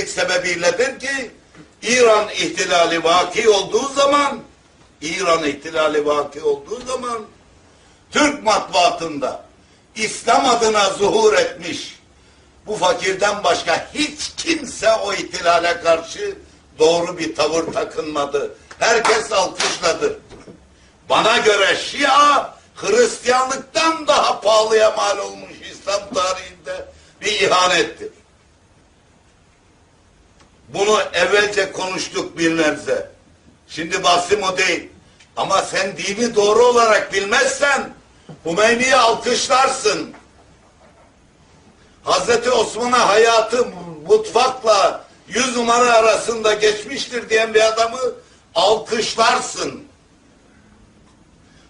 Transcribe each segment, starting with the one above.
cahillik sebebiyledir ki İran ihtilali vaki olduğu zaman İran ihtilali vaki olduğu zaman Türk matbuatında İslam adına zuhur etmiş bu fakirden başka hiç kimse o ihtilale karşı doğru bir tavır takınmadı. Herkes alkışladı. Bana göre Şia Hristiyanlıktan daha pahalıya mal olmuş İslam tarihinde bir ihanettir. Bunu evvelce konuştuk bir nebze. Şimdi bahsim o değil. Ama sen dini doğru olarak bilmezsen Hümeyni'yi alkışlarsın. Hazreti Osman'a hayatı mutfakla yüz numara arasında geçmiştir diyen bir adamı alkışlarsın.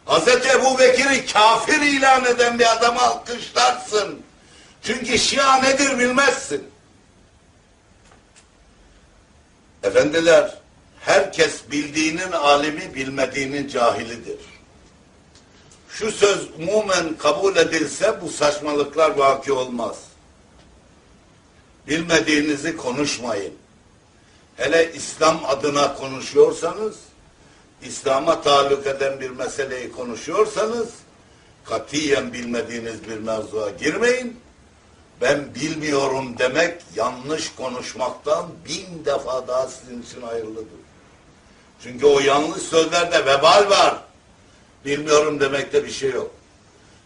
Hazreti Ebu Bekir'i kafir ilan eden bir adamı alkışlarsın. Çünkü Şia nedir bilmezsin. Efendiler, herkes bildiğinin alimi, bilmediğinin cahilidir. Şu söz umumen kabul edilse bu saçmalıklar vaki olmaz. Bilmediğinizi konuşmayın. Hele İslam adına konuşuyorsanız, İslam'a taluk eden bir meseleyi konuşuyorsanız, katiyen bilmediğiniz bir mevzuya girmeyin. Ben bilmiyorum demek yanlış konuşmaktan bin defa daha sizin için hayırlıdır. Çünkü o yanlış sözlerde vebal var. Bilmiyorum demekte bir şey yok.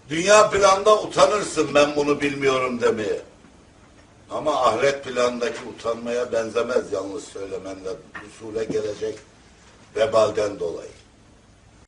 Dünya planda utanırsın ben bunu bilmiyorum demeye. Ama ahiret planındaki utanmaya benzemez yanlış söylemenle usule gelecek vebalden dolayı.